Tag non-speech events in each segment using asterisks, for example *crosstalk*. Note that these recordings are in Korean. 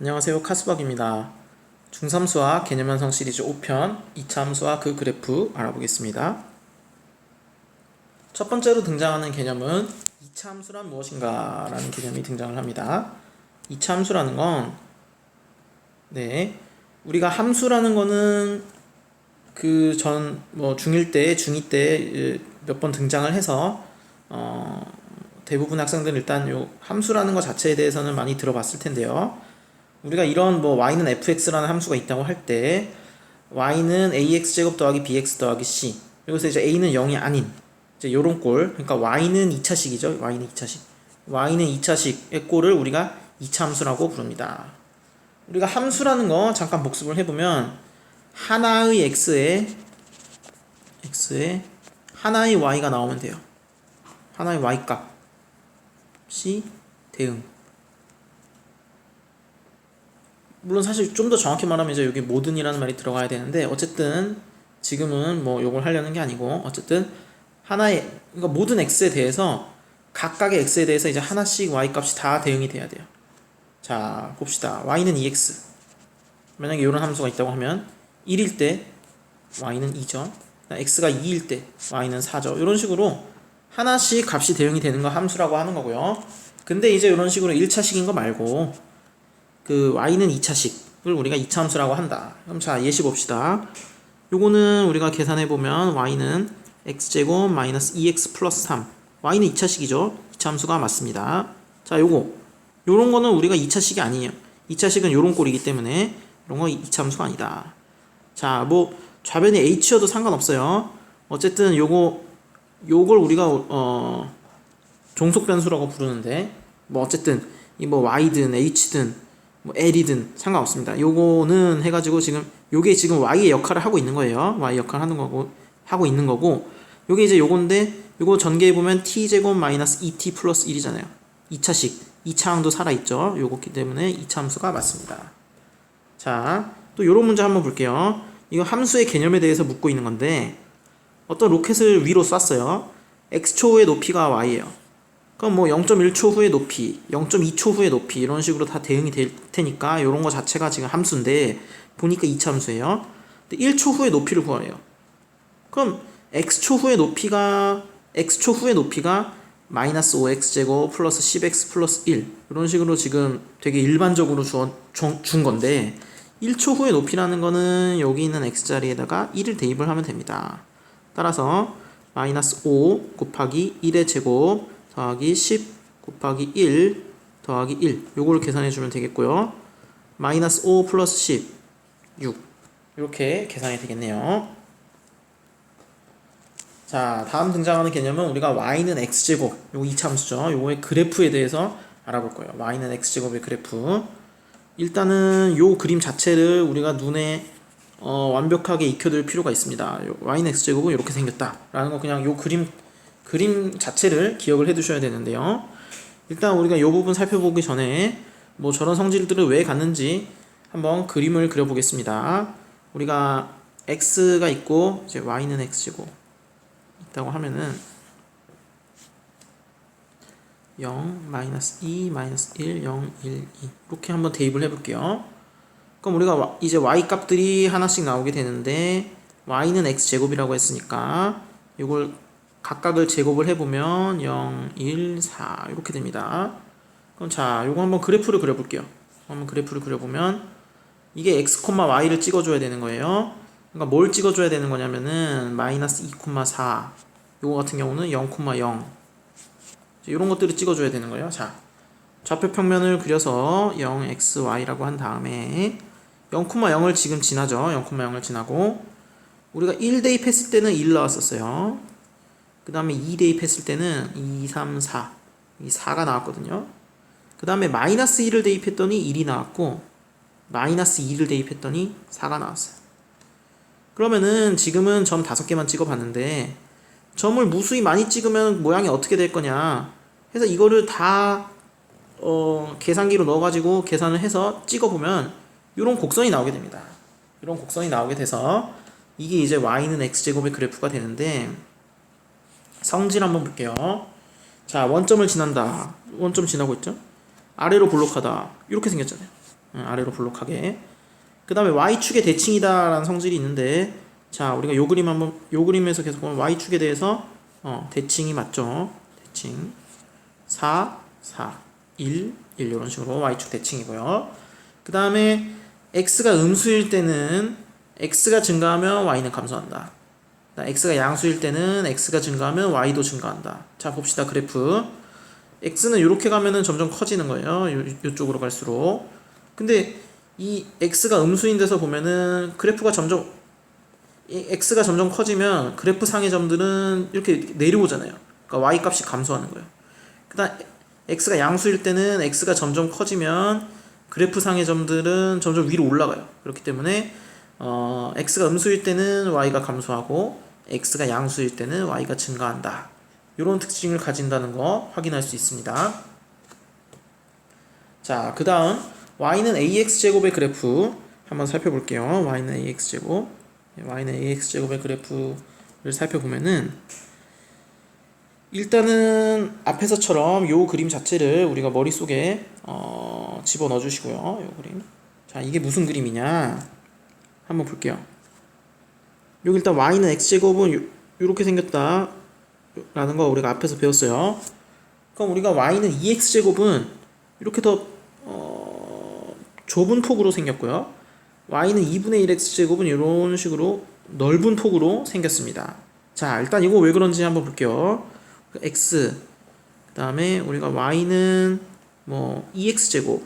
안녕하세요. 카스박입니다. 중3수학 개념현성 시리즈 5편 2차 함수와 그 그래프 알아보겠습니다. 첫 번째로 등장하는 개념은 2차 함수란 무엇인가 라는 개념이 등장을 합니다. 2차 함수라는 건 네, 우리가 함수라는 거는 그 전 뭐 중1 때, 중2 때 몇 번 등장을 해서 어, 대부분 학생들은 일단 요 함수라는 것 자체에 대해서는 많이 들어봤을 텐데요. 우리가 이런 뭐 y는 fx라는 함수가 있다고 할 때 y는 ax 제곱 더하기 bx 더하기 c. 여기서 이제 a는 0이 아닌 이제 요런 꼴. 그러니까 y는 2차식이죠. y는 2차식. y는 2차식의 꼴을 우리가 2차 함수라고 부릅니다. 우리가 함수라는 거 잠깐 복습을 해보면 하나의 x에 x에 하나의 y가 나오면 돼요. 하나의 y 값이 대응 물론 사실 좀 더 정확히 말하면 이제 여기 모든이라는 말이 들어가야 되는데 어쨌든 지금은 뭐 요걸 하려는 게 아니고 어쨌든 하나의 그러니까 모든 x에 대해서 각각의 x에 대해서 이제 하나씩 y 값이 다 대응이 돼야 돼요. 자 봅시다. y는 2x 만약에 이런 함수가 있다고 하면 1일 때 y는 2죠. x가 2일 때 y는 4죠. 이런 식으로 하나씩 값이 대응이 되는 거 함수라고 하는 거고요. 근데 이제 이런 식으로 1차식인 거 말고 그 y는 2차식을 우리가 2차 함수라고 한다. 그럼 자 예시 봅시다. 요거는 우리가 계산해 보면 y는 x제곱 마이너스 2x 플러스 3 y는 2차식이죠. 2차 함수가 맞습니다. 자 요거 요런 거는 우리가 2차식이 아니에요. 2차식은 요런 꼴이기 때문에 이런 거 2차 함수가 아니다. 자 뭐 좌변이 h여도 상관없어요. 어쨌든 요거 요걸 우리가 어 종속 변수라고 부르는데 뭐 어쨌든 이 뭐 y든 h든 뭐 L이든 상관없습니다. 요거는 해가지고 지금 요게 지금 Y의 역할을 하고 있는 거예요. Y 역할 하는 거고 하고 있는 거고 요게 이제 요건데 요거 전개해 보면 t 제곱 마이너스 2t 플러스 1이잖아요. 2차식 2차 항도 살아 있죠. 요거기 때문에 2차 함수가 맞습니다. 자, 또 요런 문제 한번 볼게요. 이거 함수의 개념에 대해서 묻고 있는 건데 어떤 로켓을 위로 쐈어요. x초의 높이가 y예요. 그럼 뭐 0.1초 후의 높이, 0.2초 후의 높이 이런 식으로 다 대응이 될 테니까 이런 거 자체가 지금 함수인데 보니까 2차 함수예요. 근데 1초 후의 높이를 구하래요. 그럼 x초 후의 높이가 x초 후의 높이가 마이너스 5x 제곱 플러스 10x 플러스 1 이런 식으로 지금 되게 일반적으로 주, 준, 준 건데 1초 후의 높이라는 거는 여기 있는 x자리에다가 1을 대입을 하면 됩니다. 따라서 마이너스 5 곱하기 1의 제곱 더하기 10 곱하기 1 더하기 1 요거를 계산해 주면 되겠고요. 마이너스 5 플러스 10 6 이렇게 계산이 되겠네요. 자 다음 등장하는 개념은 우리가 y는 x제곱 요 2차 함수죠. 요거의 그래프에 대해서 알아볼 거예요. y는 x제곱의 그래프 일단은 요 그림 자체를 우리가 눈에 어, 완벽하게 익혀둘 필요가 있습니다. 요 y는 x제곱은 이렇게 생겼다 라는 거 그냥 요 그림 그림 자체를 기억을 해 두셔야 되는데요. 일단 우리가 이 부분 살펴보기 전에 뭐 저런 성질들을 왜 갖는지 한번 그림을 그려보겠습니다. 우리가 x가 있고 이제 y는 x고 있다고 하면은 0, 마이너스 2, 마이너스 1, 0, 1, 2 이렇게 한번 대입을 해볼게요. 그럼 우리가 이제 y 값들이 하나씩 나오게 되는데 y는 x제곱이라고 했으니까 이걸 각각을 제곱을 해보면 0, 1, 4 이렇게 됩니다. 그럼 자, 요거 한번 그래프를 그려볼게요. 한번 그래프를 그려보면 이게 x, y를 찍어줘야 되는 거예요. 그러니까 뭘 찍어줘야 되는 거냐면은 마이너스 2, 4 요거 같은 경우는 0, 0 이런 것들을 찍어줘야 되는 거예요. 자, 좌표 평면을 그려서 0, x, y라고 한 다음에 0, 0을 지금 지나죠. 0, 0을 지나고 우리가 1 대입 했을 때는 1 나왔었어요. 그 다음에 2 대입했을 때는 2, 3, 4. 이 4가 나왔거든요. 그 다음에 마이너스 1을 대입했더니 1이 나왔고, 마이너스 2를 대입했더니 4가 나왔어요. 그러면은 지금은 점 5개만 찍어봤는데, 점을 무수히 많이 찍으면 모양이 어떻게 될 거냐. 해서 이거를 다, 어, 계산기로 넣어가지고 계산을 해서 찍어보면, 이런 곡선이 나오게 됩니다. 이런 곡선이 나오게 돼서, 이게 이제 y는 x제곱의 그래프가 되는데, 성질 한번 볼게요. 자, 원점을 지난다. 원점 지나고 있죠? 아래로 볼록하다. 이렇게 생겼잖아요. 응, 아래로 볼록하게. 그 다음에 y축의 대칭이다라는 성질이 있는데 자 우리가 요 그림 한번 요 그림에서 계속 보면 y축에 대해서 어, 대칭이 맞죠? 대칭 4, 4, 1, 1 이런 식으로 y축 대칭이고요. 그 다음에 x가 음수일 때는 x가 증가하면 y는 감소한다. X가 양수일 때는 x가 증가하면 y도 증가한다. 자 봅시다 그래프. x는 이렇게 가면은 점점 커지는 거예요. 요, 요쪽으로 갈수록. 근데 이 x가 음수인 데서 보면은 그래프가 점점 이 x가 점점 커지면 그래프 상의 점들은 이렇게 내려오잖아요. 그러니까 y 값이 감소하는 거예요. 그다음 x가 양수일 때는 x가 점점 커지면 그래프 상의 점들은 점점 위로 올라가요. 그렇기 때문에 어, x가 음수일 때는 y가 감소하고 x가 양수일 때는 y가 증가한다. 이런 특징을 가진다는 거 확인할 수 있습니다. 자, 그 다음 y는 ax 제곱의 그래프 한번 살펴볼게요. y는 ax 제곱, y는 ax 제곱의 그래프를 살펴보면은 일단은 앞에서처럼 요 그림 자체를 우리가 머릿속에 어, 집어 넣어 주시고요. 요 그림. 자, 이게 무슨 그림이냐? 한번 볼게요. 여기 일단 y는 x제곱은 요, 요렇게 생겼다 라는 거 우리가 앞에서 배웠어요. 그럼 우리가 y는 2x제곱은 이렇게 더 어, 좁은 폭으로 생겼고요. y는 2분의 1x제곱은 이런 식으로 넓은 폭으로 생겼습니다. 자, 일단 이거 왜 그런지 한번 볼게요. 그 x 그 다음에 우리가 y는 뭐 2x제곱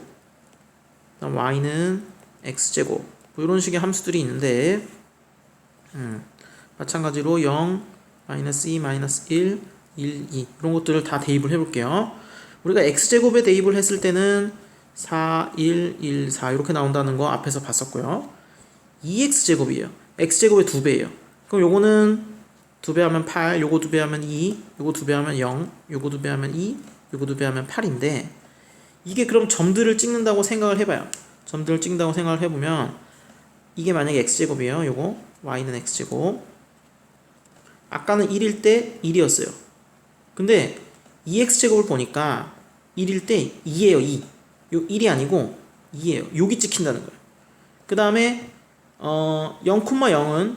그다음 y는 x제곱 뭐 이런 식의 함수들이 있는데 음, 마찬가지로 0, 마이너스 2, 마이너스 1, 1, 2 이런 것들을 다 대입을 해볼게요. 우리가 x제곱에 대입을 했을 때는 4, 1, 1, 4 이렇게 나온다는 거 앞에서 봤었고요. 2x제곱이에요. x제곱의 2배예요. 그럼 요거는 2배 하면 8, 요거 2배 하면 2, 요거 2배 하면 0, 요거 2배 하면 2, 요거 2배 하면 8인데 이게 그럼 점들을 찍는다고 생각을 해봐요. 점들을 찍는다고 생각을 해보면 이게 만약에 x제곱이에요. 요거 y는 x제곱 아까는 1일 때 1이었어요. 근데 2x제곱을 보니까 1일 때 2예요. 2. 요 1이 아니고 2예요. 여기 찍힌다는 거예요. 그 다음에 어 0,0은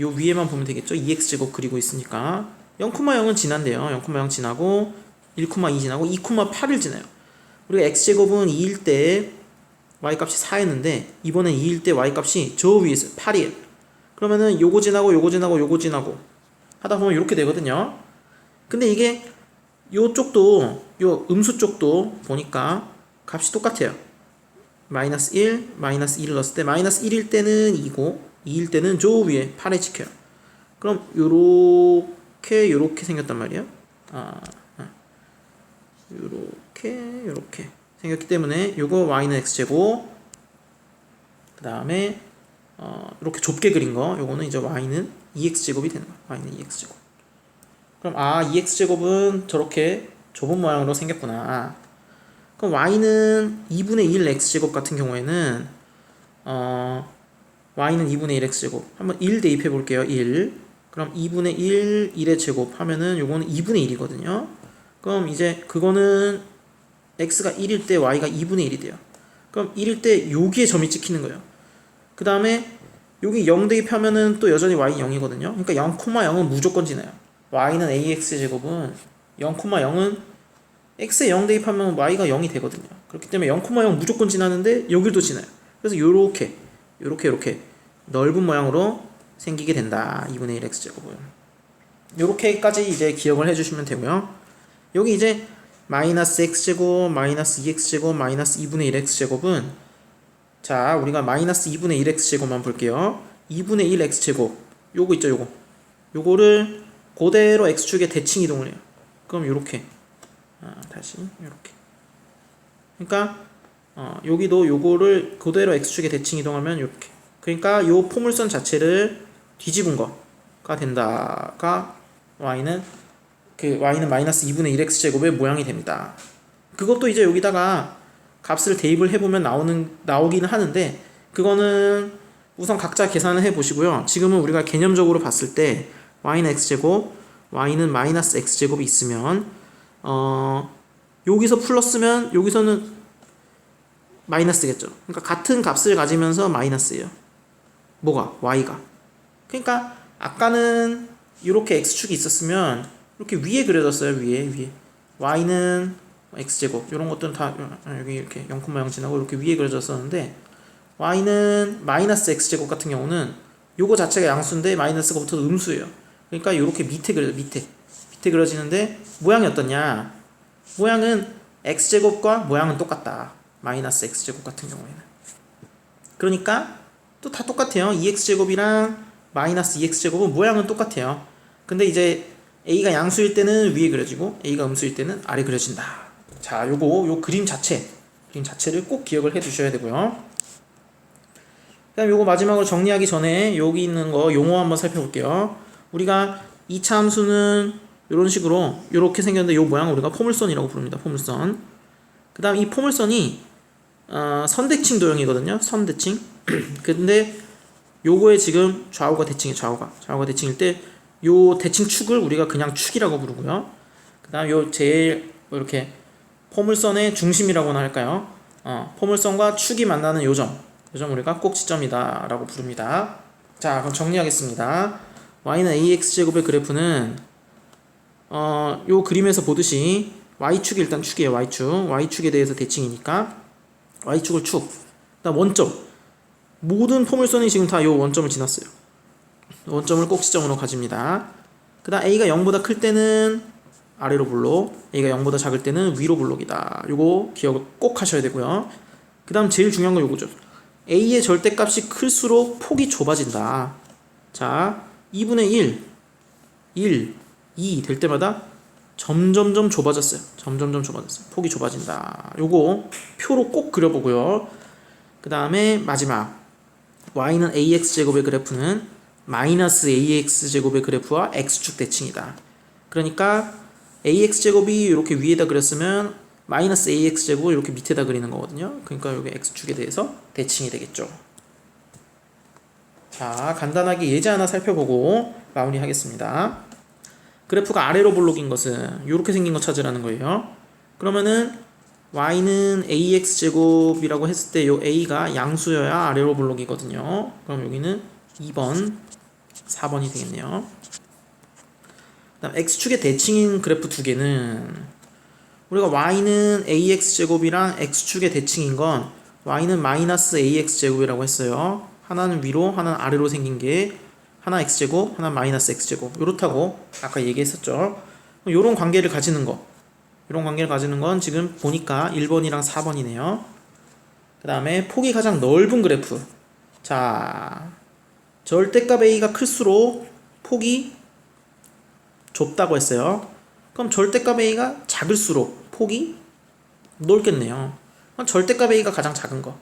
요 위에만 보면 되겠죠. 2x제곱 그리고 있으니까 0,0은 지난대요. 0,0 지나고 1,2 지나고 2,8을 지나요. 우리가 x제곱은 2일 때 y값이 4였는데 이번엔 2일 때 y값이 저 위에 있어요. 8이에요. 그러면은 요거 지나고 요거 지나고 요거 지나고 하다 보면 이렇게 되거든요. 근데 이게 요쪽도 요 음수 쪽도 보니까 값이 똑같아요. 마이너스 1, 마이너스 1을 넣었을 때 마이너스 1일 때는 2고 2일 때는 저 위에 8에 찍혀요. 그럼 요렇게 요렇게 생겼단 말이에요. 아, 아. 요렇게 요렇게 생겼기 때문에 요거 y는 x제곱 그 다음에 어, 이렇게 좁게 그린 거 요거는 이제 y는 2x제곱이 되는 거야. y는 2x제곱. 그럼 아 2x제곱은 저렇게 좁은 모양으로 생겼구나. 그럼 y는 2분의 1 x제곱 같은 경우에는 어, y는 2분의 1 x제곱. 한번 1 대입해 볼게요 1 그럼 2분의 1 1의 제곱 하면은 요거는 2분의 1이거든요. 그럼 이제 그거는 x가 1일 때 y가 2분의 1이 돼요. 그럼 1일 때 여기에 점이 찍히는 거예요. 그 다음에 여기 0 대입하면은 또 여전히 y 0이거든요. 그러니까 0,0은 무조건 지나요. y는 ax 제곱은 0,0은 x에 0 대입하면 y가 0이 되거든요. 그렇기 때문에 0,0 무조건 지나는데 여기도 지나요. 그래서 요렇게 요렇게 요렇게 넓은 모양으로 생기게 된다. 2분의 1 x 제곱은. 요렇게까지 이제 기억을 해주시면 되고요. 여기 이제 마이너스 x제곱, 마이너스 2x제곱, 마이너스 2분의 1x제곱은 자 우리가 마이너스 2분의 1x제곱만 볼게요. 2분의 1x제곱. 요거 있죠 요거? 요거를 그대로 x축에 대칭 이동을 해요. 그럼 요렇게. 아, 다시 요렇게. 그러니까 어, 여기도 요거를 그대로 x축에 대칭 이동하면 요렇게. 그러니까 요 포물선 자체를 뒤집은 거가 된다가 y는 그 y는 마이너스 2분의 1x 제곱의 모양이 됩니다. 그것도 이제 여기다가 값을 대입을 해보면 나오는 나오기는 하는데 그거는 우선 각자 계산을 해보시고요. 지금은 우리가 개념적으로 봤을 때 y는 x 제곱, y는 마이너스 x 제곱이 있으면 어 여기서 플러스면 여기서는 마이너스겠죠. 그러니까 같은 값을 가지면서 마이너스예요. 뭐가? y가. 그러니까 아까는 이렇게 x축이 있었으면 이렇게 위에 그려졌어요. 위에 위에. y는 x제곱 이런 것들은 다 여기 이렇게 0,0 지나고 이렇게 위에 그려졌었는데 y는 마이너스 x제곱 같은 경우는 요거 자체가 양수인데 마이너스가 붙어도 음수예요. 그러니까 이렇게 밑에 그려 밑에 밑에 그려지는데 모양이 어떻냐? 모양은 x제곱과 모양은 똑같다. 마이너스 x제곱 같은 경우에는. 그러니까 또 다 똑같아요. 2x제곱이랑 마이너스 2x제곱은 모양은 똑같아요. 근데 이제 a가 양수일 때는 위에 그려지고 a가 음수일 때는 아래 그려진다. 자, 요거 요 그림 자체 그림 자체를 꼭 기억을 해 두셔야 되고요. 그다음 요거 마지막으로 정리하기 전에 여기 있는 거 용어 한번 살펴볼게요. 우리가 2차 함수는 이런 식으로 이렇게 생겼는데 요 모양을 우리가 포물선이라고 부릅니다. 포물선. 그다음 이 포물선이 어, 선대칭 도형이거든요. 선대칭. *clears throat* 근데 요거에 지금 좌우가 대칭이 좌우가 좌우가 대칭일 때 요 대칭 축을 우리가 그냥 축이라고 부르고요. 그다음 요 제일 뭐 이렇게 포물선의 중심이라고나 할까요? 어, 포물선과 축이 만나는 요점, 요점 우리가 꼭지점이다 라고 부릅니다. 자, 그럼 정리하겠습니다. y는 ax 제곱의 그래프는 어, 요 그림에서 보듯이 y축이 일단 축이에요. y축. y축에 대해서 대칭이니까 y축을 축. 그다음 원점. 모든 포물선이 지금 다 요 원점을 지났어요. 원점을 꼭지점으로 가집니다. 그다음 a가 0보다 클 때는 아래로 블록, a가 0보다 작을 때는 위로 블록이다. 요거 기억을 꼭 하셔야 되고요. 그 다음 제일 중요한 건 요거죠. a의 절대값이 클수록 폭이 좁아진다. 자, 2분의 1, 1, 2 될 때마다 점점점 좁아졌어요. 점점점 좁아졌어요. 폭이 좁아진다. 요거 표로 꼭 그려보고요. 그 다음에 마지막 y는 ax 제곱의 그래프는 마이너스 ax 제곱의 그래프와 x축 대칭이다. 그러니까 ax 제곱이 이렇게 위에다 그렸으면 마이너스 ax 제곱을 이렇게 밑에다 그리는 거거든요. 그러니까 여기 x축에 대해서 대칭이 되겠죠. 자, 간단하게 예제 하나 살펴보고 마무리하겠습니다. 그래프가 아래로 블록인 것은 이렇게 생긴 거 찾으라는 거예요. 그러면은 y는 ax 제곱이라고 했을 때 요 a가 양수여야 아래로 블록이거든요. 그럼 여기는 2번, 4번이 되겠네요. 그다음 x축의 대칭인 그래프 두 개는 우리가 y는 ax 제곱이랑 x축의 대칭인 건 y는 마이너스 ax 제곱이라고 했어요. 하나는 위로, 하나는 아래로 생긴 게 하나 x제곱, 하나 마이너스 x제곱 이렇다고 아까 얘기했었죠. 이런 관계를 가지는 거 이런 관계를 가지는 건 지금 보니까 1번이랑 4번이네요. 그 다음에 폭이 가장 넓은 그래프 자 절대값 a가 클수록 폭이 좁다고 했어요. 그럼 절대값 a가 작을수록 폭이 넓겠네요. 그럼 절대값 a가 가장 작은 거.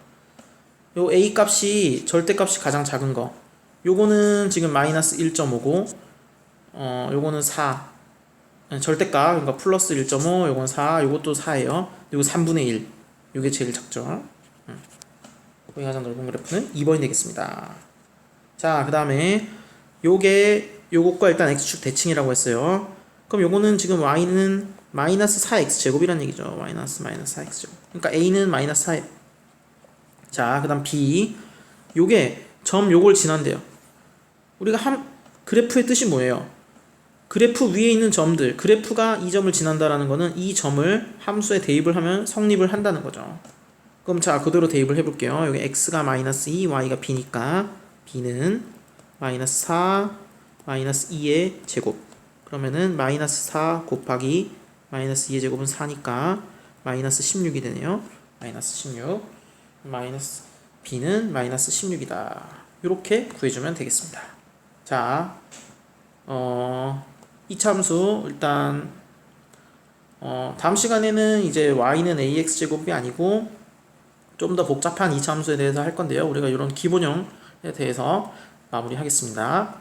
요 a 값이 절대값이 가장 작은 거. 요거는 지금 마이너스 1.5고 어 요거는 4 절대값 그러니까 플러스 1.5 요건 4 요것도 4예요 그리고 3분의 1 요게 제일 작죠 음. 거기 가장 넓은 그래프는 2번이 되겠습니다 자 그 다음에 요게 요것과 일단 x축 대칭이라고 했어요 그럼 요거는 지금 y는 마이너스 4x 제곱이란 얘기죠 마이너스 마이너스 4x 제곱 그러니까 a는 마이너스 4 자 그 다음 b 요게 점 요걸 지난대요 우리가 한 그래프의 뜻이 뭐예요? 그래프 위에 있는 점들, 그래프가 이 점을 지난다라는 거는 이 점을 함수에 대입을 하면 성립을 한다는 거죠. 그럼 자, 그대로 대입을 해볼게요. 여기 x가 마이너스 2, y가 b니까 b는 마이너스 4, 마이너스 2의 제곱. 그러면은 마이너스 4 곱하기 마이너스 2의 제곱은 4니까 마이너스 16이 되네요. 마이너스 16. 마이너스 b는 마이너스 16이다. 이렇게 구해주면 되겠습니다. 자, 어, 이 참수 일단 어, 다음 시간에는 이제 y는 ax 제곱이 아니고 좀 더 복잡한 이 참수에 대해서 할 건데요. 우리가 이런 기본형에 대해서 마무리하겠습니다.